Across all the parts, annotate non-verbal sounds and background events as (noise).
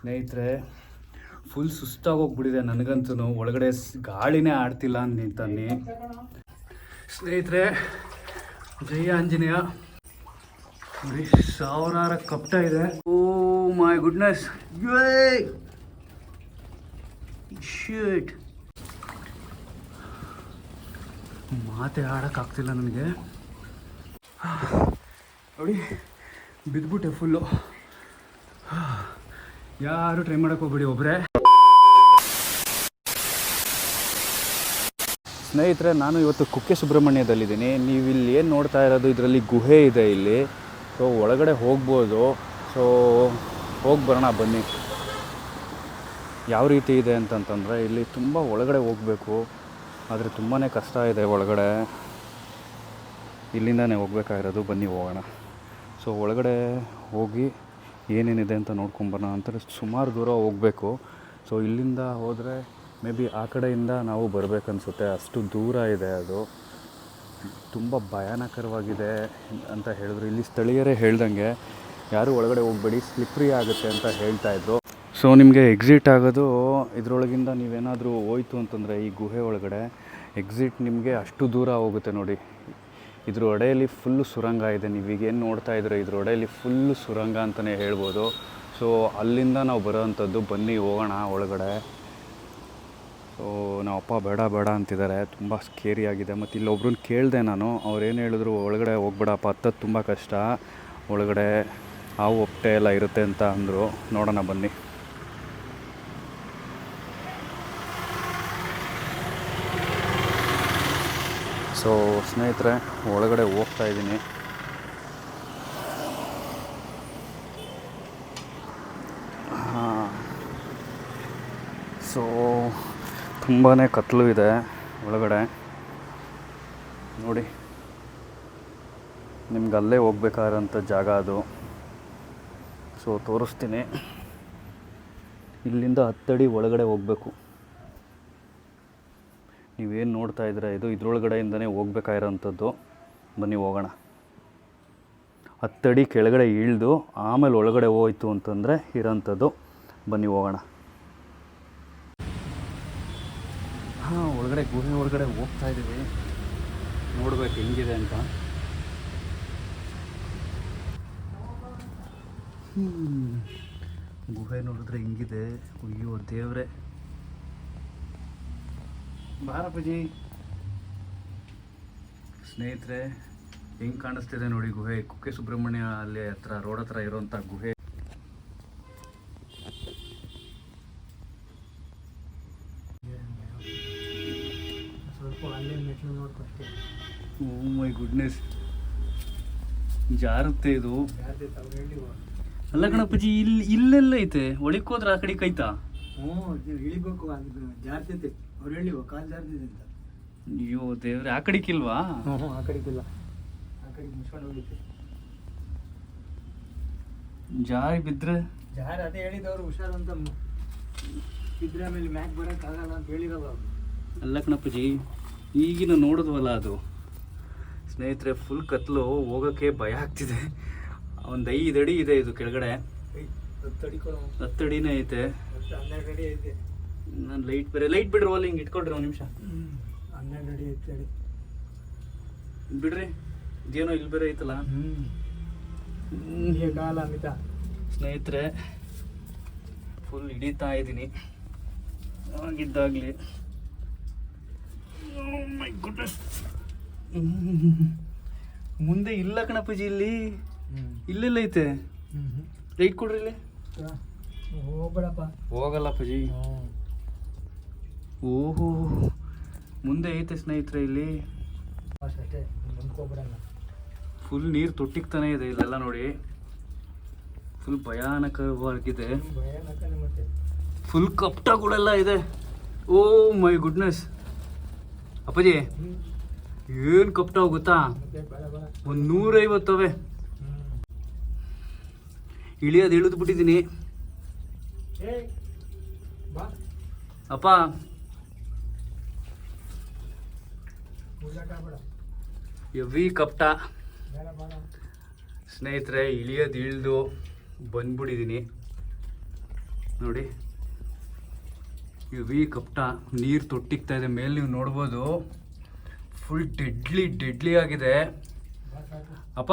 ಸ್ನೇಹಿತರೆ ಫುಲ್ ಸುಸ್ತಾಗಿ ಹೋಗ್ಬಿಟ್ಟಿದೆ ನನಗಂತೂ. ಒಳಗಡೆ ಗಾಳಿನೇ ಆಡ್ತಿಲ್ಲ ಅಂತಾನೆ ಸ್ನೇಹಿತರೆ, ಜಯ ಆಂಜನೇಯ. ನೋಡಿ ಸಾವಿರಾರ ಕಪ್ಟ ಇದೆ. Oh my goodness. ಶೀಟ್ ಮಾತೆ ಆಡೋಕ್ಕಾಗ್ತಿಲ್ಲ ನನಗೆ. ನೋಡಿ ಬಿದ್ದುಬಿಟ್ಟೆ ಫುಲ್ಲು ಯಾರು ಟ್ರೈ ಮಾಡಕ್ಕೆ ಹೋಗ್ಬಿಡಿ ಒಬ್ಬರೇ ಸ್ನೇಹಿತರೆ, ನಾನು ಇವತ್ತು ಕುಕ್ಕೆ ಸುಬ್ರಹ್ಮಣ್ಯದಲ್ಲಿದ್ದೀನಿ. ನೀವು ಇಲ್ಲಿ ಏನು ನೋಡ್ತಾ ಇರೋದು? ಇದರಲ್ಲಿ ಗುಹೆ ಇದೆ ಇಲ್ಲಿ. ಸೊ ಒಳಗಡೆ ಹೋಗ್ಬೋದು. ಸೊ ಹೋಗಿ ಬರೋಣ, ಬನ್ನಿ. ಯಾವ ರೀತಿ ಇದೆ ಅಂತಂತಂದರೆ, ಇಲ್ಲಿ ತುಂಬ ಒಳಗಡೆ ಹೋಗಬೇಕು. ಆದರೆ ತುಂಬಾ ಕಷ್ಟ ಇದೆ ಒಳಗಡೆ. ಇಲ್ಲಿಂದನೇ ಹೋಗ್ಬೇಕಾಗಿರೋದು. ಬನ್ನಿ, ಹೋಗೋಣ. ಸೊ ಒಳಗಡೆ ಹೋಗಿ ಏನೇನಿದೆ ಅಂತ ನೋಡ್ಕೊಂಬರೋಣ ಅಂತಾರೆ ಸುಮಾರು ದೂರ ಹೋಗಬೇಕು. ಸೊ ಇಲ್ಲಿಂದ ಹೋದರೆ ಮೇ ಬಿ ಆ ಕಡೆಯಿಂದ ನಾವು ಬರಬೇಕನ್ಸುತ್ತೆ. ಅಷ್ಟು ದೂರ ಇದೆ ಅದು. ತುಂಬ ಭಯಾನಕರವಾಗಿದೆ ಅಂತ ಹೇಳಿದ್ರು. ಇಲ್ಲಿ ಸ್ಥಳೀಯರೇ ಹೇಳ್ದಂಗೆ, ಯಾರೂ ಒಳಗಡೆ ಹೋಗಬೇಡಿ ಸ್ಲಿಪ್ರಿ ಆಗುತ್ತೆ ಅಂತ ಹೇಳ್ತಾ ಇದ್ರು. ಸೊ ನಿಮಗೆ ಎಕ್ಸಿಟ್ ಆಗೋದು, ಇದರೊಳಗಿಂದ ನೀವೇನಾದರೂ ಹೋಯ್ತು ಅಂತಂದರೆ ಈ ಗುಹೆ ಒಳಗಡೆ ಎಕ್ಸಿಟ್ ನಿಮಗೆ ಅಷ್ಟು ದೂರ ಹೋಗುತ್ತೆ ನೋಡಿ. ಇದ್ರ ಒಡೆಯಲ್ಲಿ ಫುಲ್ಲು ಸುರಂಗ ಇದೆ. ನೀವೀಗೇನು ನೋಡ್ತಾ ಇದ್ರೆ ಇದ್ರ ಒಡೆಯಲ್ಲಿ ಫುಲ್ಲು ಸುರಂಗ ಅಂತಲೇ ಹೇಳ್ಬೋದು. ಸೊ ಅಲ್ಲಿಂದ ನಾವು ಬರೋವಂಥದ್ದು ಬನ್ನಿ, ಹೋಗೋಣ ಒಳಗಡೆ. ಸೊ ನಮ್ಮ ಅಪ್ಪ ಬೇಡ ಬೇಡ ಅಂತಿದ್ದಾರೆ. ತುಂಬ ಸ್ಕೇರಿ ಆಗಿದೆ. ಮತ್ತು ಇಲ್ಲೊಬ್ರನ್ನ ಕೇಳಿದೆ ನಾನು. ಅವ್ರು ಏನು ಹೇಳಿದ್ರು, ಒಳಗಡೆ ಹೋಗ್ಬೇಡಪ್ಪ, ಹತ್ತದು ತುಂಬ ಕಷ್ಟ. ಒಳಗಡೆ ಹಾವು ಒಪ್ಪಟೆ ಎಲ್ಲ ಇರುತ್ತೆ ಅಂತ ಅಂದರು. ನೋಡೋಣ ಬನ್ನಿ. ಸೊ, ಸ್ನೇಹಿತರೆ, ಒಳಗಡೆ ಹೋಗ್ತಾ ಇದ್ದೀನಿ. ಸೊ ತುಂಬಾ ಕತ್ಲು ಇದೆ ಒಳಗಡೆ. ನೋಡಿ. ನಿಮ್ಗೆ ಅಲ್ಲೇ ಹೋಗ್ಬೇಕಾದಂಥ ಜಾಗ ಅದು. ಸೊ, ತೋರಿಸ್ತೀನಿ. ಇಲ್ಲಿಂದ ಹತ್ತಡಿ ಒಳಗಡೆ ಹೋಗಬೇಕು. ನೀವೇನು ನೋಡ್ತಾ ಇದ್ದೀರಾ? ಇದು ಇದ್ರೊಳಗಡೆಯಿಂದನೇ ಹೋಗ್ಬೇಕಾಗಿರೋಂಥದ್ದು. ಬನ್ನಿ ಹೋಗೋಣ. ಹತ್ತಡಿ ಕೆಳಗಡೆ ಇಳಿದು ಆಮೇಲೆ ಒಳಗಡೆ ಹೋಯ್ತು ಅಂತಂದರೆ ಇರೋಂಥದ್ದು. ಬನ್ನಿ ಹೋಗೋಣ. ಹಾಂ, ಒಳಗಡೆ ಗುಹೆ ಒಳಗಡೆ ಹೋಗ್ತಾ ಇದ್ದೀವಿ. ನೋಡ್ಬೇಕು ಹೆಂಗಿದೆ ಅಂತ. ಗುಹೆ ನೋಡಿದ್ರೆ ಹಿಂಗಿದೆ? ಅಯ್ಯೋ ದೇವ್ರೆ. ಬಾರಪ್ಪಾಜಿ ಸ್ನೇಹಿತರೆ ಹೆಂಗೆ ಕಾಣಿಸ್ತಿದೆ ನೋಡಿ ಗುಹೆ. ಕುಕ್ಕೆ ಸುಬ್ರಹ್ಮಣ್ಯ ಅಲ್ಲಿ ಹತ್ರ ರೋಡ್ ಹತ್ರ ಇರೋಂಥ ಗುಹೆ. ಓ ಮೈ ಗುಡ್ನೆಸ್ ಜಾರುತ್ತೆ ಇದು. ಅಲ್ಲ ಗಣಪತಿ ಇಲ್ಲಿ ಇಲ್ಲೆಲ್ಲ ಐತೆ? ಒಳಿಕೋದ್ರ ಆ ಕಡೆ ಕೈತಾ? ಹ್ಞೂ ಇಳಿಬೇಕು ಅದು ಜಾರ್ತಿದೆ ಅವ್ರು ಹೇಳಿ ಕಾಲು ಜಾರ್ದಿದೆ ಅಂತ ಅಯ್ಯೋ ದೇವ್ರೆ ಆ ಕಡೆಗಿಲ್ವಾ ಹ್ಞೂ ಆ ಕಡೆಗಿಲ್ಲ ಆ ಕಡೆಗೆ ಮುಚ್ಕೊಂಡು ಹೋಗಿತ್ತು ಜಾರಿ ಬಿದ್ರೆ? ಜಾರಿ ಅದೇ ಹೇಳಿದವರು ಹುಷಾರು ಅಂತ ಬಿದ್ರೆ ಆಮೇಲೆ ಮ್ಯಾಕ್ ಬರೋಕ್ಕಾಗಲ್ಲ ಅಂತ ಹೇಳಿರಲ್ಲ ಅವ್ರು. ಅಲ್ಲ ಕಣಪ್ಪಾಜಿ ಈಗಿನ ನೋಡಿದ್ವಲ್ಲ ಅದು? ಸ್ನೇಹಿತರೆ ಫುಲ್ ಕತ್ಲು ಹೋಗೋಕ್ಕೆ ಭಯ ಆಗ್ತಿದೆ. ಒಂದು ಐದು ಅಡಿ ಇದೆ ಇದು ಕೆಳಗಡೆ. ಏಯ್, ಹತ್ತು ಅಡಿ ಕೊಡು ಹತ್ತು ಅಡಿನೇ ಐತೆ ಹನ್ನೆರಡು ಅಡಿ ಐತೆ. ನಾನು ಲೈಟ್ ಬೇರೆ ಲೈಟ್ ಬಿಡ್ರಿ ಅಲ್ಲಿ ಹಿಂಗೆ ಇಟ್ಕೊಡ್ರಿ ಒಂದು ನಿಮಿಷ. ಹನ್ನೆರಡು ಅಡಿ ಐತೆ ಅಡಿ. ಬಿಡ್ರಿ ಇದೇನೋ ಇಲ್ಲಿ ಬೇರೆ ಐತಲ್ಲ. ಹ್ಞೂ ಕಾಲ ಅಮಿತ. ಸ್ನೇಹಿತರೆ ಫುಲ್ ಹಿಡಿತಾ ಇದ್ದೀನಿ ಆಗಿದ್ದಾಗಲಿ. (laughs) ಮುಂದೆ ಇಲ್ಲ ಕಣಪ್ಪಾಜಿ ಇಲ್ಲಿ. ಇಲ್ಲೆಲ್ಲ ಐತೆ. ಲೈಟ್ ಕೊಡ್ರಿ ಇಲ್ಲಿ. ಹೋಗ್ಬೇಡಪ್ಪ. ಹೋಗಲ್ಲ ಅಪ್ಪಾಜಿ ಹ್ಞೂ ಓಹೋ. ಮುಂದೆ ಐತೆ ಸ್ನೇಹಿತರೆ ಇಲ್ಲಿ. ಫುಲ್ ನೀರು ತೊಟ್ಟಿಗ್ತಾನೆ ಇದೆ ಇಲ್ಲೆಲ್ಲ ನೋಡಿ. ಫುಲ್ ಭಯಾನಕವಾಗಿದೆ. ಫುಲ್ ಕಪ್ಟಗಳೆಲ್ಲ ಇದೆ. Oh my goodness. ಅಪ್ಪಾಜಿ, ಏನು ಕಪ್ಟ ಗೊತ್ತಾ? ಒಂದು ನೂರೈವತ್ತವೆ. ಇಳಿಯೋದು ಇಳಿದು ಬಿಟ್ಟಿದ್ದೀನಿ ಅಪ್ಪ ಎವಿ ಕಪ್ಟ. ಸ್ನೇಹಿತರೆ, ಇಳಿಯೋದು ಇಳಿದು ಬಂದ್ಬಿಟ್ಟಿದ್ದೀನಿ ನೋಡಿ. ಎವಿ ಕಪ್ಟ, ನೀರು ತೊಟ್ಟಿಗ್ತಾ ಇದೆ. ಮೇಲೆ ನೀವು ನೋಡ್ಬೋದು. ಫುಲ್ ಡೆಡ್ಲಿ ಡೆಡ್ಲಿ ಆಗಿದೆ. ಅಪ್ಪ,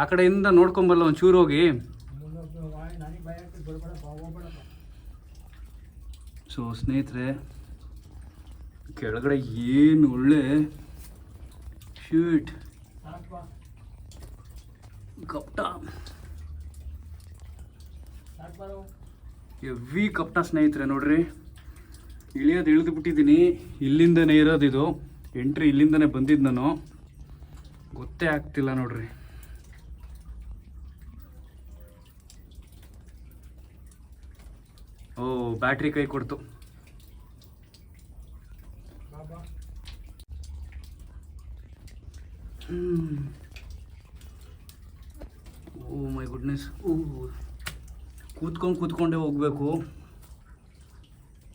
ಆ ಕಡೆಯಿಂದ ನೋಡ್ಕೊಂಬಲ್ಲ ಹೋಗಿ. ಭಯ ಆಗ್ತದೆ ಬರ್ಬೇಡ ಸೊ ಸ್ನೇಹಿತರೆ ಕೆಳಗಡೆ ಏನು ಒಳ್ಳೆ ಶೀಟ್. ಕಪ್ಟ. ಎವಿ ಕಪ್ಟ ಸ್ನೇಹಿತರೆ ನೋಡ್ರಿ. ಇಳಿಯೋದು ಇಳಿದು ಬಿಟ್ಟಿದ್ದೀನಿ. ಇಲ್ಲಿಂದನೇ ಇರೋದು ಇದು. ಎಂಟ್ರಿ ಇಲ್ಲಿಂದನೇ ಬಂದಿದ್ದು ನಾನು. ಗೊತ್ತೇ ಆಗ್ತಿಲ್ಲ ನೋಡ್ರಿ. ಓ, ಬ್ಯಾಟ್ರಿ ಕೈ ಕೊಡ್ತು ಬಾ ಬಾ ಓ ಮೈ ಗುಡ್ನೆಸ್ ಓ ಕೂತ್ಕೊಂಡು ಕೂತ್ಕೊಂಡೇ ಹೋಗ್ಬೇಕು.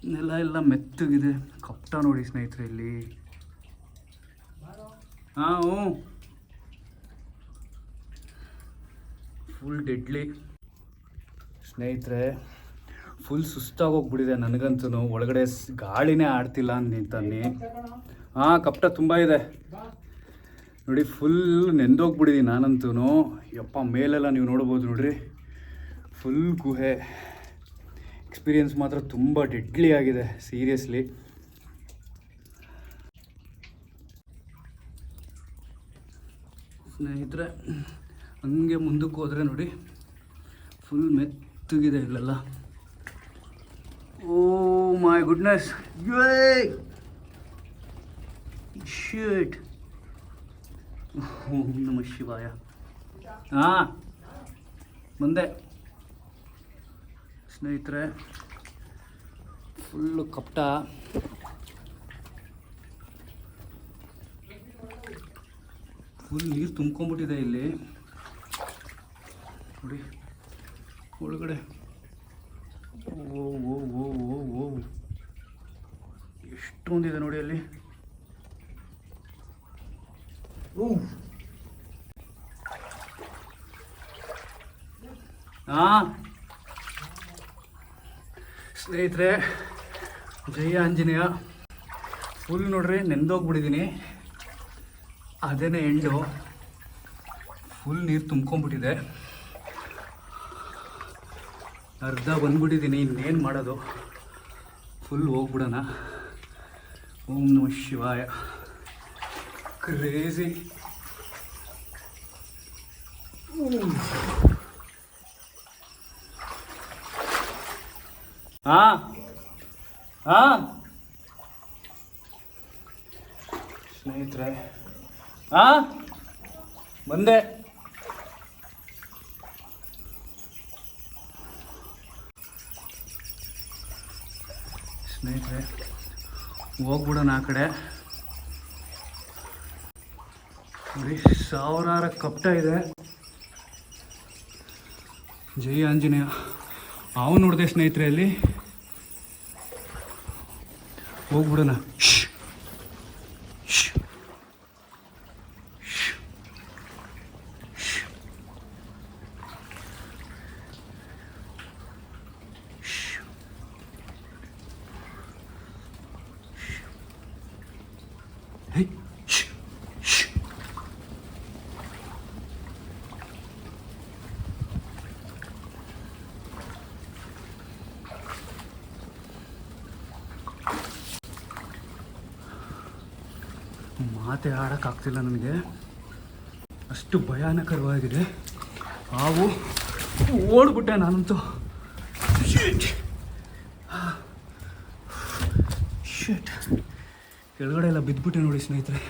ನೆಲ ಎಲ್ಲ ಮೆತ್ತಗಿದೆ. ಕಪ್ಟ ನೋಡಿ ಸ್ನೇಹಿತರೆ ಇಲ್ಲಿ. ಹಾಂ, ಹ್ಞೂ. ಫುಲ್ ಡೆಡ್ಲಿ ಸ್ನೇಹಿತರೆ ಫುಲ್ ಸುಸ್ತಾಗಿ ಹೋಗ್ಬಿಟ್ಟಿದೆ ನನಗಂತೂ ಒಳಗಡೆ ಗಾಳಿನೇ ಆಡ್ತಿಲ್ಲ ಅಂತ ತಗೋಣ ಹಾಂ, ಕಪ್ಟ ತುಂಬ ಇದೆ. ನೋಡಿ ಫುಲ್ ನೆಂದೋಗ್ಬಿಟ್ಟಿದ್ದೀನಿ ನಾನಂತೂ ಯಪ್ಪ, ಮೇಲೆಲ್ಲ ನೀವು ನೋಡ್ಬೋದು ನೋಡ್ರಿ. ಫುಲ್ ಗುಹೆ. ಎಕ್ಸ್ಪೀರಿಯನ್ಸ್ ಮಾತ್ರ ತುಂಬ ಡೆಡ್ಲಿ ಆಗಿದೆ ಸೀರಿಯಸ್ಲಿ ಸ್ನೇಹಿತರೆ, ಹಂಗೆ ಮುಂದಕ್ಕೆ ಹೋದರೆ ನೋಡಿ ಫುಲ್ ಮೆತ್ತಗಿದೆ ಇಲ್ಲೆಲ್ಲ. ಓ ಮೈ ಗುಡ್ನೆಸ್ ಶೇಟ್ ಓಂ ನಮ ಶಿವಾಯ ಹಾಂ ಮುಂದೆ ಸ್ನೇಹಿತರೆ ಫುಲ್ಲು ಕಪ್ಟ. ಫುಲ್ ನೀರು ತುಂಬ್ಕೊಂಬಿಟ್ಟಿದೆ ಇಲ್ಲಿ. ನೋಡಿ, ಒಳಗಡೆ. ಓ ಓ ಓ ಓ ಓ. ಎಷ್ಟೊಂದಿದೆ ನೋಡಿ ಅಲ್ಲಿ. ಸ್ನೇಹಿತರೆ, ಜಯ ಆಂಜನೇಯ. ಫುಲ್ ನೋಡ್ರಿ ನೆಂದೋಗ್ಬಿಟ್ಟಿದ್ದೀನಿ ಅದೇನೇ ಎಂಡು. ಫುಲ್ ನೀರು ತುಂಬ್ಕೊಂಬಿಟ್ಟಿದೆ ಅರ್ಧ ಬಂದ್ಬಿಟ್ಟಿದ್ದೀನಿ ಇನ್ನೇನು ಮಾಡೋದು. ಫುಲ್ ಹೋಗ್ಬಿಡೋಣ. ಓಂ ನಮ ಶಿವಾಯ. ಕ್ರೇಜಿ ಹಾ ಹಾ ಸ್ನೇಹಿತರೆ. ಹಾ ಬಂದೆ. ಸ್ನೇಹಿತರೆ ಹೋಗ್ಬಿಡೋಣ ಆ ಕಡೆ. ನೋಡಿ ಸಾವಿರಾರ ಕಪ್ಟ ಇದೆ. ಜೈ ಆಂಜನೇಯ. ಅವು ನೋಡಿದೆ ಸ್ನೇಹಿತರೆ ಅಲ್ಲಿ ಹೋಗ್ಬಿಡೋಣ. ಮಾತೆ ಆಡೋಕ್ಕಾಗ್ತಿಲ್ಲ ನನಗೆ. ಅಷ್ಟು ಭಯಾನಕರವಾಗಿದೆ. ಹಾವು ಓಡ್ಬಿಟ್ಟೆ ನಾನಂತೂ. ಶಟ್. ಕೆಳಗಡೆ ಎಲ್ಲ ಬಿದ್ದುಬಿಟ್ಟೆ ನೋಡಿ ಸ್ನೇಹಿತರೆ.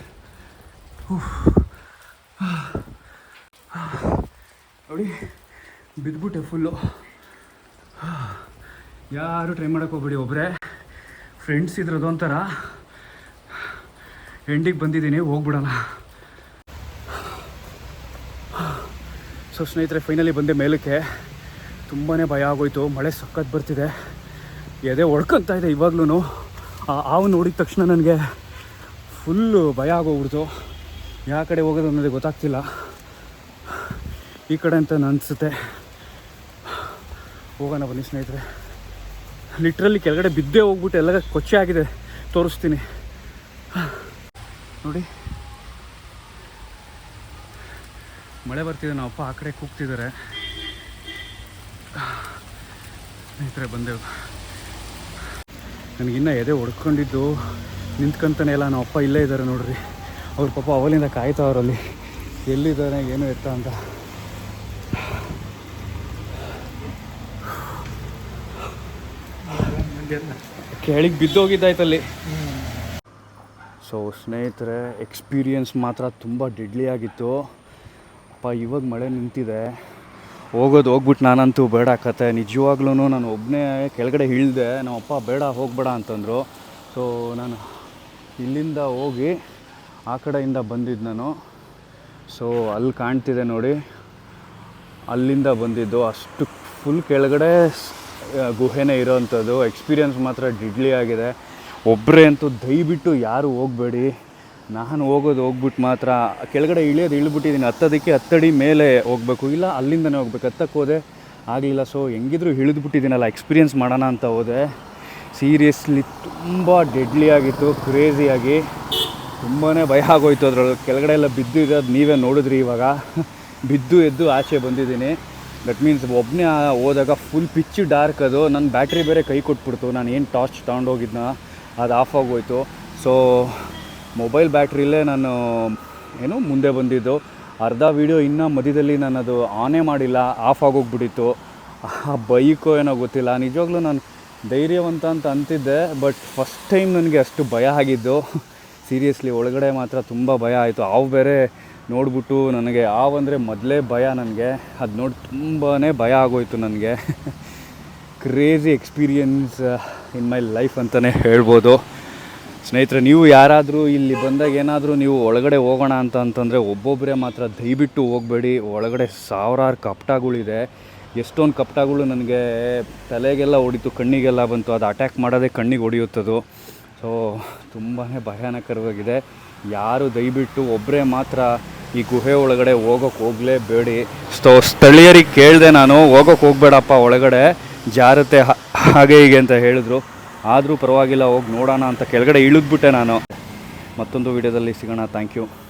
ನೋಡಿ ಬಿದ್ದುಬಿಟ್ಟೆ ಫುಲ್ಲು ಯಾರು ಟ್ರೈ ಮಾಡೋಕ್ಕೆ ಹೋಗ್ಬೇಡಿ ಒಬ್ಬರೇ ಫ್ರೆಂಡ್ಸ್ ಇದ್ರೆ ಅದೊಂಥರ ಎಂಡಿಗೆ ಬಂದಿದ್ದೀನಿ, ಹೋಗ್ಬಿಡೋಣ. ಸೊ ಸ್ನೇಹಿತರೆ ಫೈನಲಿ ಬಂದೆ ಮೇಲಕ್ಕೆ. ತುಂಬಾ ಭಯ ಆಗೋಯ್ತು, ಮಳೆ ಸಖತ್ ಬರ್ತಿದೆ. ಎದೆ ಹೊಡ್ಕೊತಾ ಇದೆ ಇವಾಗ್ಲೂ ಆ ಹಾವು ನೋಡಿದ ತಕ್ಷಣ ನನಗೆ ಫುಲ್ಲು ಭಯ ಆಗೋಗ್ಬಿಡ್ತು. ಯಾವ ಕಡೆ ಹೋಗೋದು ಅನ್ನೋದೇ ಗೊತ್ತಾಗ್ತಿಲ್ಲ. ಈ ಕಡೆ ಅಂತ ಅನಿಸುತ್ತೆ. ಹೋಗೋಣ ಬನ್ನಿ ಸ್ನೇಹಿತರೆ. ಲಿಟ್ರಲಿ ಕೆಳಗಡೆ ಬಿದ್ದೇ ಹೋಗ್ಬಿಟ್ಟು ಎಲ್ಲ ಕೊಚ್ಚೆ ಆಗಿದೆ. ತೋರಿಸ್ತೀನಿ. ನೋಡಿ. ಮಳೆ ಬರ್ತಿದೆ. ನಾವು ಅಪ್ಪ ಆ ಕಡೆ ಕೂಗ್ತಿದ್ದಾರೆ. ಸ್ನೇಹಿತರೆ ಬಂದೆವು ನನಗಿನ್ನ ಎದೆ ಹೊಡ್ಕೊಂಡಿದ್ದು ನಿಂತ್ಕೊಂತಾನೆ ಇಲ್ಲ. ನಮ್ಮ ಅಪ್ಪ ಇಲ್ಲೇ ಇದ್ದಾರೆ ನೋಡ್ರಿ. ಅವ್ರ ಪಾಪ ಅವಲಿಂದ ಕಾಯ್ತಾವ್ರಲ್ಲಿ ಎಲ್ಲಿದ್ದಾರೆ, ಏನು ಎತ್ತ ಅಂತ. ಕೆಳಗೆ ಬಿದ್ದೋಗಿದ್ದಾಯ್ತಲ್ಲಿ ಸೊ ಸ್ನೇಹಿತರೆ ಎಕ್ಸ್ಪೀರಿಯನ್ಸ್ ಮಾತ್ರ ತುಂಬ ಡೆಡ್ಲಿ ಆಗಿತ್ತು. ಅಪ್ಪ, ಇವಾಗ ಮಳೆ ನಿಂತಿದೆ. ಹೋಗೋದು ಹೋಗ್ಬಿಟ್ಟು ನಾನಂತೂ ಬೇಡ ಕತೆ. ನಿಜವಾಗ್ಲೂ ನಾನು ಒಬ್ಬನೇ ಕೆಳಗಡೆ ಇಳಿದೆ. ನಮ್ಮಪ್ಪ ಬೇಡ, ಹೋಗಬೇಡ ಅಂತಂದರು. ಸೊ ನಾನು ಇಲ್ಲಿಂದ ಹೋಗಿ ಆ ಕಡೆಯಿಂದ ಬಂದಿದ್ದು ನಾನು. ಸೊ ಅಲ್ಲಿ ಕಾಣ್ತಿದೆ ನೋಡಿ. ಅಲ್ಲಿಂದ ಬಂದಿದ್ದು ಅಷ್ಟು ಫುಲ್ ಕೆಳಗಡೆ ಗುಹೆನೇ ಇರೋವಂಥದ್ದು ಎಕ್ಸ್ಪೀರಿಯನ್ಸ್ ಮಾತ್ರ ಡಿಡ್ಲಿ ಆಗಿದೆ. ಒಬ್ಬರೇ ಅಂತೂ ದಯವಿಟ್ಟು ಯಾರು ಹೋಗಬೇಡಿ. ನಾನು ಹೋಗೋದು ಹೋಗ್ಬಿಟ್ಟು ಮಾತ್ರ. ಕೆಳಗಡೆ ಇಳಿಯೋದು ಇಳಿಬಿಟ್ಟಿದ್ದೀನಿ ಹತ್ತೋದಕ್ಕೆ ಹತ್ತಡಿ ಮೇಲೆ ಹೋಗಬೇಕು. ಇಲ್ಲ, ಅಲ್ಲಿಂದನೇ ಹೋಗ್ಬೇಕು. ಹತ್ತಕ್ಕೆ ಹೋದೆ ಆಗಲಿಲ್ಲ. ಸೊ ಹೆಂಗಿದ್ರೂ ಇಳಿದ್ಬಿಟ್ಟಿದ್ದೀನಲ್ಲ. ಎಕ್ಸ್ಪೀರಿಯನ್ಸ್ ಮಾಡೋಣ ಅಂತ ಹೋದೆ. ಸೀರಿಯಸ್ಲಿ ತುಂಬ ಡೆಡ್ಲಿ ಆಗಿತ್ತು. ಕ್ರೇಜಿಯಾಗಿ ತುಂಬಾ ಭಯ ಆಗೋಯ್ತು ಅದರೊಳಗೆ. ಕೆಳಗಡೆ ಎಲ್ಲ ಬಿದ್ದು ಇರೋದು ನೀವೇ ನೋಡಿದ್ರಿ ಇವಾಗ. (laughs) ಬಿದ್ದು ಎದ್ದು ಆಚೆ ಬಂದಿದ್ದೀನಿ. ದಟ್ ಮೀನ್ಸ್ ಒಬ್ಬನೇ ಹೋದಾಗ ಫುಲ್ ಪಿಚ್ ಡಾರ್ಕ್ ಅದು. ನನ್ನ ಬ್ಯಾಟ್ರಿ ಬೇರೆ ಕೈ ಕೊಟ್ಬಿಡ್ತು. ನಾನು ಏನು ಟಾರ್ಚ್ ತೊಗೊಂಡೋಗಿದ್ನ, ಅದು ಆಫ್ ಆಗೋಯ್ತು. ಸೊ ಮೊಬೈಲ್ ಬ್ಯಾಟ್ರಿಲೇ ನಾನು ಏನು ಮುಂದೆ ಬಂದಿದ್ದು. ಅರ್ಧ ವೀಡಿಯೋ ಇನ್ನೂ ಮಧ್ಯದಲ್ಲಿ ನಾನು ಅದು ಆನೇ ಮಾಡಿಲ್ಲ ಆಫ್ ಆಗೋಗ್ಬಿಟ್ಟಿತ್ತು. ಆ ಬೈಕೋ ಏನೋ ಗೊತ್ತಿಲ್ಲ. ನಿಜವಾಗ್ಲೂ ನಾನು ಧೈರ್ಯವಂತ ಅಂತ ಅಂತಿದ್ದೆ ಬಟ್ ಫಸ್ಟ್ ಟೈಮ್ ನನಗೆ ಅಷ್ಟು ಭಯ ಆಗಿದ್ದು. ಸೀರಿಯಸ್ಲಿ ಒಳಗಡೆ ಮಾತ್ರ ತುಂಬ ಭಯ ಆಯಿತು. ಹಾವು ಬೇರೆ ನೋಡ್ಬಿಟ್ಟು ನನಗೆ ಅಂದರೆ ಮೊದಲೇ ಭಯ ನನಗೆ. ಅದು ನೋಡಿ ತುಂಬಾ ಭಯ ಆಗೋಯ್ತು ನನಗೆ. Crazy experience in my life ಅಂತಲೇ ಹೇಳ್ಬೋದು. ಸ್ನೇಹಿತರೆ, ನೀವು ಯಾರಾದರೂ ಇಲ್ಲಿ ಬಂದಾಗ ಏನಾದರೂ ನೀವು ಒಳಗಡೆ ಹೋಗೋಣ ಅಂತ ಅಂತಂದರೆ ಒಬ್ಬೊಬ್ಬರೇ ಮಾತ್ರ ದಯವಿಟ್ಟು ಹೋಗಬೇಡಿ. ಒಳಗಡೆ ಸಾವಿರಾರು ಕಪ್ಟಾಗಳಿದೆ. ಎಷ್ಟೊಂದು ಕಪ್ಟಾಗಳು ನನಗೆ ತಲೆಗೆಲ್ಲ ಹೊಡಿತು, ಕಣ್ಣಿಗೆಲ್ಲ ಬಂತು. ಅದು ಅಟ್ಯಾಕ್ ಮಾಡೋದೇ ಕಣ್ಣಿಗೆ ಹೊಡೆಯುತ್ತದು. ಸೊ ತುಂಬಾ ಭಯಾನಕರವಾಗಿದೆ. ಯಾರು ದಯವಿಟ್ಟು ಒಬ್ಬರೇ ಮಾತ್ರ ಈ ಗುಹೆ ಒಳಗಡೆ ಹೋಗೋಕೆ ಹೋಗಲೇಬೇಡಿ. ಸೊ, ಸ್ಥಳೀಯರಿಗೆ ಕೇಳಿದೆ ನಾನು, ಹೋಗೋಕೆ ಹೋಗಬೇಡಪ್ಪ ಒಳಗಡೆ. ಜಾರತೆ ಹಾಗೆ ಹೀಗೆ ಅಂತ ಹೇಳಿದ್ರು. ಆದರೂ ಪರವಾಗಿಲ್ಲ, ಹೋಗಿ ನೋಡೋಣ ಅಂತ ಕೆಳಗಡೆ ಇಳಿದ್ಬಿಟ್ಟೆ ನಾನು. ಮತ್ತೊಂದು ವಿಡಿಯೋದಲ್ಲಿ ಸಿಗೋಣ. Thank you.